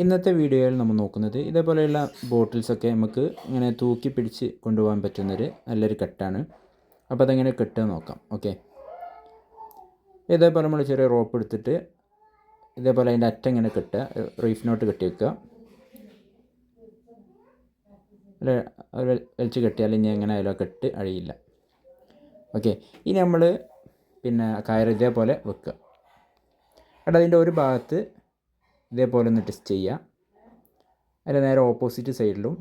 ഇന്നത്തെ വീഡിയോയിൽ നമ്മൾ നോക്കുന്നത് ഇതേപോലെയുള്ള ബോട്ടിൽസൊക്കെ നമുക്ക് ഇങ്ങനെ തൂക്കി പിടിച്ച് കൊണ്ടുപോകാൻ പറ്റുന്നൊരു നല്ലൊരു കെട്ടാണ്. അപ്പോൾ അതെങ്ങനെ കെട്ടുക നോക്കാം. ഓക്കെ. ഇതേപോലെ നമ്മൾ ചെറിയ റോപ്പ് എടുത്തിട്ട് ഇതേപോലെ അതിന്റെ അറ്റം ഇങ്ങനെ കെട്ടുക. റീഫ് നോട്ട് കെട്ടി വെക്കുക. അല്ല? വലിച്ച് കെട്ടിയാൽ ഇനി എങ്ങനെ ആയാലും കെട്ട് അഴിയില്ല. ഓക്കെ. ഇനി നമ്മൾ പിന്നെ കയർ ഇതേപോലെ വെക്കുക. എന്നിട്ട് അതിന്റെ ഒരു ഭാഗത്ത് ഇതേപോലെ ഒന്ന് ടെസ്റ്റ് ചെയ്യുക അതിന്റെ നേരെ ഓപ്പോസിറ്റ് സൈഡിലും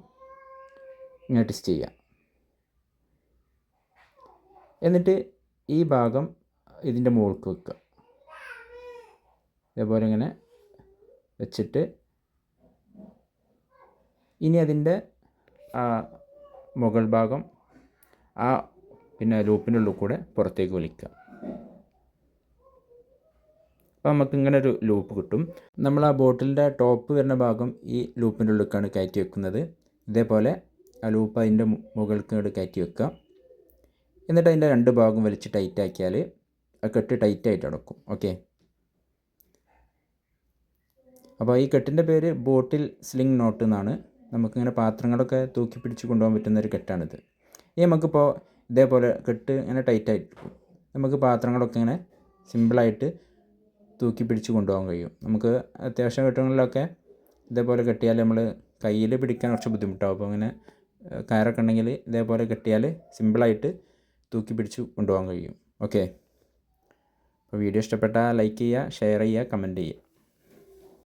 ഇങ്ങനെ ടെസ്റ്റ് ചെയ്യുക എന്നിട്ട് ഈ ഭാഗം ഇതിന്റെ മുകൾക്ക് വെക്കുക. ഇതേപോലെ ഇങ്ങനെ വെച്ചിട്ട് ഇനി അതിന്റെ ആ മുകൾ ഭാഗം ആ പിന്നെ ലൂപ്പിന്റെ ഉള്ളിൽ കൂടെ പുറത്തേക്ക് വലിക്കുക. അപ്പോൾ നമുക്ക് ഇങ്ങനെ ഒരു ലൂപ്പ് കിട്ടും. നമ്മൾ ആ ബോട്ടിലിന്റെ ടോപ്പ് വരുന്ന ഭാഗം ഈ ലൂപ്പിന്റെ ഉള്ളിലേക്കാണ് കയറ്റി വെക്കുന്നത്. ഇതേപോലെ ആ ലൂപ്പ് അതിന്റെ ഇങ്ങോട്ട് കയറ്റി വെക്കുക. എന്നിട്ട് അതിന്റെ രണ്ട് ഭാഗം വലിച്ച് ടൈറ്റ് ആക്കിയാൽ ആ കെട്ട് ടൈറ്റ് ആയിട്ട് അടക്കും ഓക്കെ അപ്പോൾ ഈ കെട്ടിന്റെ പേര് ബോട്ടിൽ സ്ലിംഗ് നോട്ട് എന്നാണ്. നമുക്കിങ്ങനെ പാത്രങ്ങളൊക്കെ തൂക്കി പിടിച്ച് കൊണ്ടുപോകാൻ പറ്റുന്ന ഒരു കെട്ടാണിത്. ഇനി നമുക്കിപ്പോൾ ഇതേപോലെ കെട്ട് ഇങ്ങനെ ടൈറ്റായിട്ട് നമുക്ക് പാത്രങ്ങളൊക്കെ ഇങ്ങനെ സിമ്പിളായിട്ട് തൂക്കി പിടിച്ച് കൊണ്ടുപോകാൻ കഴിയും. നമുക്ക് അത്യാവശ്യം ഘട്ടങ്ങളിലൊക്കെ ഇതേപോലെ കെട്ടിയാൽ നമ്മൾ കയ്യിൽ പിടിക്കാൻ കുറച്ച് ബുദ്ധിമുട്ടാകും അപ്പോൾ അങ്ങനെ കയറൊക്കെ ഉണ്ടെങ്കിൽ ഇതേപോലെ കെട്ടിയാൽ സിമ്പിളായിട്ട് തൂക്കി പിടിച്ച് കൊണ്ടുപോകാൻ കഴിയും. ഓക്കെ? അപ്പോൾ വീഡിയോ ഇഷ്ടപ്പെട്ടാൽ ലൈക്ക് ചെയ്യുക ഷെയർ ചെയ്യുക കമന്റ് ചെയ്യുക.